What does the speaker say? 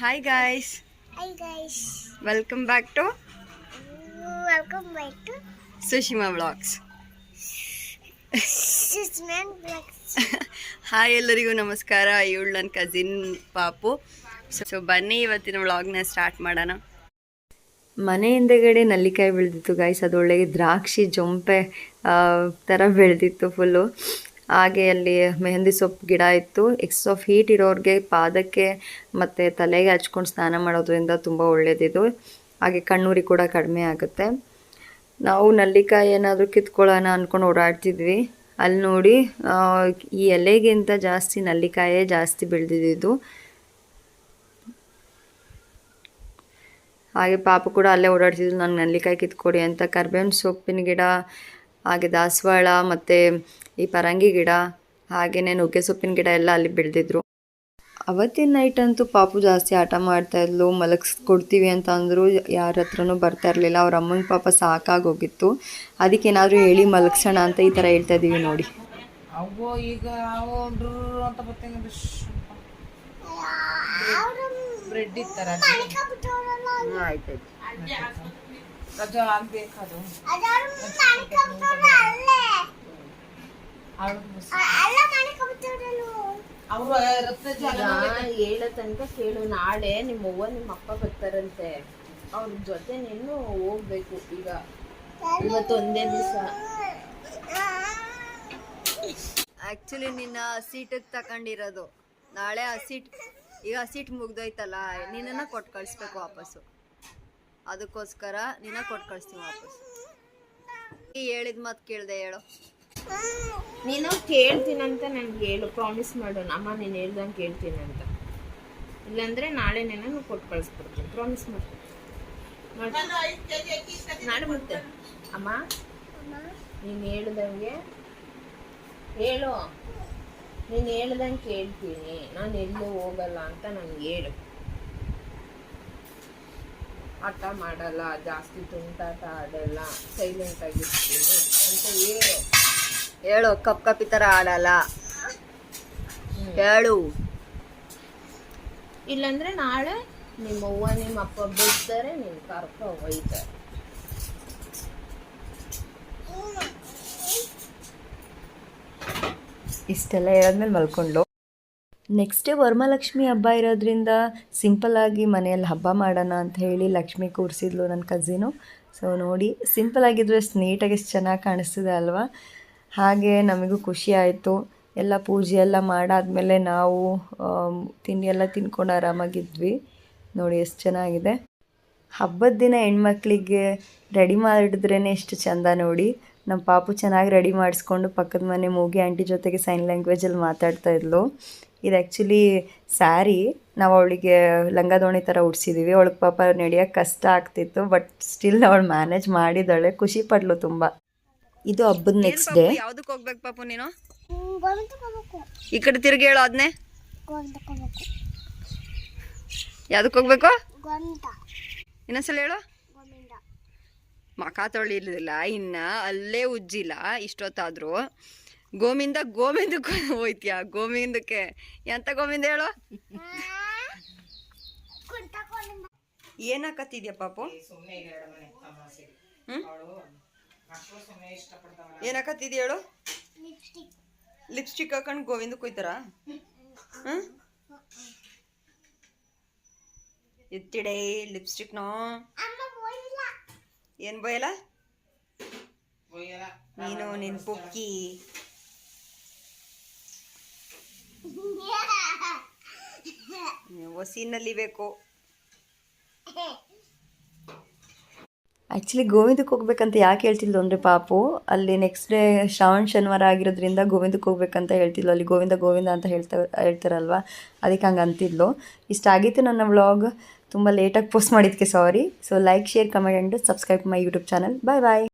Hi guys Hi guys, welcome back to welcome back to Sushima vlogs. Hi ಎಲ್ಲರಿಗೂ ನಮಸ್ಕಾರ. ಇವಳು ನನ್ನ cousin ಪಾಪು. ಸೊ ಬನ್ನಿ ಇವತ್ತಿನ ವ್ಲಾಗ್ನ ಸ್ಟಾರ್ಟ್ ಮಾಡೋಣ. ಮನೆ ಹಿಂದೆಗಡೆ ನಲ್ಲಿಕಾಯಿ ಬೆಳೆದಿತ್ತು ಗಾಯ್ಸ್ ಅದೊಳ್ಳೆ ದ್ರಾಕ್ಷಿ ಜೊಂಪೆ ಥರ ಬೆಳೆದಿತ್ತು ಫುಲ್ಲು ಹಾಗೆ ಅಲ್ಲಿ ಮೆಹಂದಿ ಸೊಪ್ಪು ಗಿಡ ಇತ್ತು. ಎಕ್ಸ್ ಆಫ್ ಹೀಟ್ ಇರೋರಿಗೆ ಪಾದಕ್ಕೆ ಮತ್ತು ತಲೆಗೆ ಹಚ್ಕೊಂಡು ಸ್ನಾನ ಮಾಡೋದ್ರಿಂದ ತುಂಬ ಒಳ್ಳೆಯದಿದು ಹಾಗೆ ಕಣ್ಣೂರಿ ಕೂಡ ಕಡಿಮೆ ಆಗುತ್ತೆ. ನಾವು ನಲ್ಲಿಕಾಯಿ ಏನಾದರೂ ಕಿತ್ಕೊಳ್ಳೋಣ ಅಂದ್ಕೊಂಡು ಓಡಾಡ್ತಿದ್ವಿ. ಅಲ್ಲಿ ನೋಡಿ ಈ ಎಲೆಗಿಂತ ಜಾಸ್ತಿ ನಲ್ಲಿಕಾಯೇ ಜಾಸ್ತಿ ಬೆಳೆದಿದ್ದು. ಹಾಗೆ ಪಾಪ ಕೂಡ ಅಲ್ಲೇ ಓಡಾಡ್ತಿದ್ರು ನಂಗೆ ನಲ್ಲಿಕಾಯಿ ಕಿತ್ಕೊಡಿ ಅಂತ. ಕರ್ಬೇವಿನ ಸೊಪ್ಪಿನ ಗಿಡ, ಹಾಗೆ ದಾಸವಾಳ ಮತ್ತು ಈ ಪರಂಗಿ ಗಿಡ ಹಾಗೆಯೇ ನುಗ್ಗೆ ಸೊಪ್ಪಿನ ಗಿಡ ಎಲ್ಲ ಅಲ್ಲಿ ಬೆಳೆದಿದ್ರು. ಅವತ್ತಿನ ನೈಟ್ ಅಂತೂ ಪಾಪು ಜಾಸ್ತಿ ಆಟ ಮಾಡ್ತಾ ಇದ್ಲು ಮಲಗಿಸ್ಕೊಡ್ತೀವಿ ಅಂತ ಅಂದರು ಯಾರ ಹತ್ರನೂ ಬರ್ತಾ ಇರಲಿಲ್ಲ. ಅವ್ರ ಅಮ್ಮನ ಪಾಪ ಸಾಕಾಗೋಗಿತ್ತು ಅದಕ್ಕೆ ಏನಾದರೂ ಹೇಳಿ ಮಲಗಿಸೋಣ ಅಂತ ಈ ಥರ ಹೇಳ್ತಾ ಇದ್ದೀವಿ ನೋಡಿ. ಈಗ ಅಂತ ಬ್ರೆಡ್ ಇತ್ತಾರ ಹೇಳೋ ತನಕ ಕೇಳು. ನಾಳೆ ನಿಮ್ಮ ಅವ್ವ ನಿಮ್ಮ ಅಪ್ಪ ಬರ್ತಾರಂತೆ. ಅವ್ರ ಜೊತೆ ನೀನು ಹೋಗ್ಬೇಕು ಈಗ. ಇವತ್ತೊಂದೇ ದಿವಸ. ಆಕ್ಚುಲಿ ನಿನ್ನ ಸೀಟಿಗೆ ತಗೊಂಡಿರೋದು ನಾಳೆ ಆ ಸೀಟ್ ಈಗ ಆ ಸೀಟ್ ಮುಗ್ದೋಯ್ತಲ್ಲ ನಿನ್ನನ್ನು ಕೊಟ್ಟು ಕಳಿಸ್ಬೇಕು ವಾಪಸ್ಸು. ಅದಕ್ಕೋಸ್ಕರ ನಿನ್ನ ಕೊಟ್ಟು ಕಳಿಸ್ತೀನಿ ವಾಪಸ್ ಈ ಹೇಳಿದ ಮಾತು ಕೇಳಿದೆ ಹೇಳು. ನೀನು ಕೇಳ್ತೀನಂತ ನನಗೆ ಹೇಳು ಪ್ರಾಮಿಸ್ ಮಾಡೋಣ ಅಮ್ಮ ನೀನು ಹೇಳ್ದಂಗೆ ಕೇಳ್ತೀನಿ ಅಂತ ಇಲ್ಲಾಂದ್ರೆ ನಾಳೆ ನಾನು ಕೊಟ್ಟು ಕಳಿಸ್ಬಿಡ್ತೀನಿ. ಪ್ರಾಮಿಸ್ ಮಾಡ್ತೀನಿ ಮಾಡು. ನಾಳೆ ಮತ್ತೆ. ಅಮ್ಮ ನೀನು ಹೇಳ್ದಂಗೆ ಹೇಳು. ನೀನು ಹೇಳ್ದಂಗೆ ಕೇಳ್ತೀನಿ. ನಾನು ಎಲ್ಲೂ ಹೋಗಲ್ಲ ಅಂತ ನನಗೆ ಹೇಳು. ಆಟ ಮಾಡಲ್ಲ ಜಾಸ್ತಿ ತುಂಟಾಟ ಆಡಲ್ಲ ಸೈಲೆಂಟ್ ಆಗಿರ್ತೀನಿ ಅಂತ ಹೇಳು. ಹೇಳು ಕಪ್ ಕಪ್ಪಿ ಥರ ಆಡಲ್ಲ. ಹೇಳು. ಇಲ್ಲಾಂದ್ರೆ ನಾಳೆ ನಿಮ್ಮ ಅವ್ವ ನಿಮ್ಮ ಅಪ್ಪ ಬಿಡ್ತಾರೆ ನಿಮ್ ಕರ್ಕ ಒಯ್ತಾರೆ. ಇಷ್ಟೆಲ್ಲ ಹೇಳಾದ್ಮೇಲೆ ಮಲ್ಕೊಂಡ್ಲು. ನೆಕ್ಸ್ಟ್ ಡೇ ವರಮಹಾಲಕ್ಷ್ಮಿ ಹಬ್ಬ ಇರೋದ್ರಿಂದ ಸಿಂಪಲ್ಲಾಗಿ ಮನೆಯಲ್ಲಿ ಹಬ್ಬ ಮಾಡೋಣ ಅಂತ ಹೇಳಿ ಲಕ್ಷ್ಮಿ ಕೂರಿಸಿದ್ಲು ನನ್ನ ಕಝಿನು ಸೊ ನೋಡಿ ಸಿಂಪಲ್ ಆಗಿದ್ರೆ ಎಷ್ಟು ನೀಟಾಗಿ ಎಷ್ಟು ಚೆನ್ನಾಗಿ ಕಾಣಿಸ್ತಿದೆ ಅಲ್ವಾ? ಹಾಗೆ ನಮಗೂ ಖುಷಿ ಆಯಿತು. ಎಲ್ಲ ಪೂಜೆ ಎಲ್ಲ ಮಾಡಾದಮೇಲೆ ನಾವು ತಿಂಡಿ ಎಲ್ಲ ತಿನ್ಕೊಂಡು ಆರಾಮಾಗಿದ್ವಿ. ನೋಡಿ ಎಷ್ಟು ಚೆನ್ನಾಗಿದೆ. ಹಬ್ಬದ ದಿನ ಹೆಣ್ಮಕ್ಳಿಗೆ ರೆಡಿ ಮಾಡಿದ್ರೇ ಎಷ್ಟು ಚಂದ ನೋಡಿ. ನಮ್ಮ ಪಾಪು ಚೆನ್ನಾಗಿ ರೆಡಿ ಮಾಡಿಸ್ಕೊಂಡು ಪಕ್ಕದ ಮನೆ ಮೂಗಿ ಆಂಟಿ ಜೊತೆಗೆ ಸೈನ್ ಲ್ಯಾಂಗ್ವೇಜಲ್ಲಿ ಮಾತಾಡ್ತಾ ಇದ್ಲು. ಇದು ಆ್ಯಕ್ಚುಲಿ ಸ್ಯಾರಿ ನಾವು ಅವಳಿಗೆ ಲಂಗ ದೋಣಿ ಥರ ಉಡ್ಸಿದ್ದೀವಿ ಅವಳಿಗೆ ಪಾಪ ನಡೆಯೋಕ್ಕೆ ಕಷ್ಟ ಆಗ್ತಿತ್ತು ಬಟ್ ಸ್ಟಿಲ್ ಅವಳು ಮ್ಯಾನೇಜ್ ಮಾಡಿದ್ದಾಳೆ. ಖುಷಿ ಪಡ್ಲು ತುಂಬ. ಇದು ಹಬ್ಬದ ನೆಕ್ಸ್ಟ್ ಡೇ ಯಾವ್ದಕ್ಕೆ ಹೋಗ್ಬೇಕು ಪಾಪು ನೀನು? ಈ ಕಡೆ ತಿರುಗಿ ಹೇಳು ಅದನ್ನೇ ಯಾವ್ದಕ್ಕೆ ಹೋಗ್ಬೇಕು. ಇನ್ನೊಂದ್ಸಲ ಹೇಳು. ಮಕಾ ಮಖ ತೊಳಿಲಿಲ್ಲ ಇನ್ನ ಅಲ್ಲೇ ಉಜ್ಜಿಲ್ಲ ಇಷ್ಟೊತ್ತಾದ್ರೂ. ಗೋಮಿಂದ ಗೋವಿಂದಕ್ಕೆ ಹೋಯ್ತೀಯ? ಗೋಮಿಂದಕ್ಕೆ ಎಂತ ಗೋಮಿಂದ ಹೇಳು? ಏನಾಕತ್ತಿದ್ಯಾ ಪಾಪು? ಹ್ಮ್? ಏನಾಕತ್ತಿದ್ಯ ಹೇಳು? ಲಿಪ್ಸ್ಟಿಕ್. ಲಿಪ್ಸ್ಟಿಕ್ ಹಾಕೊಂಡು ಗೋವಿಂದ ಕುಯ್ತಾರ? ಹ್ಮ್? ಎತ್ತಿಡೆ ಅಮ್ಮ ಹೋಗಿಲ್ಲ ಏನ್ ಬಯಲ ನೀನು ನಿನ್ ಪುಕ್ಕಿ. ಹೊಸಿನಲ್ಲಿ ಬೇಕು ಆ್ಯಕ್ಚುಲಿ ಗೋವಿಂದಕ್ಕೆ ಹೋಗ್ಬೇಕಂತ ಯಾಕೆ ಹೇಳ್ತಿದ್ಲು ಅಂದರೆ ಪಾಪು, ಅಲ್ಲಿ ನೆಕ್ಸ್ಟ್ ಡೇ ಶ್ರಾವಣ, ಶನಿವಾರ ಆಗಿರೋದ್ರಿಂದ ಗೋವಿಂದಕ್ಕೆ ಹೋಗ್ಬೇಕಂತ ಹೇಳ್ತಿದ್ಲು. ಅಲ್ಲಿ ಗೋವಿಂದ ಗೋವಿಂದ ಅಂತ ಹೇಳ್ತಾ, ಹೇಳ್ತಾರಲ್ವ? ಅದಕ್ಕೆ ಹಂಗೆ ಅಂತಿದ್ಲು. ಇಷ್ಟ ಆಗಿತ್ತು ನನ್ನ ವ್ಲಾಗ್ ತುಂಬ ಲೇಟಾಗಿ ಪೋಸ್ಟ್ ಮಾಡಿದ್ದಕ್ಕೆ sorry so like share comment and subscribe my YouTube channel bye bye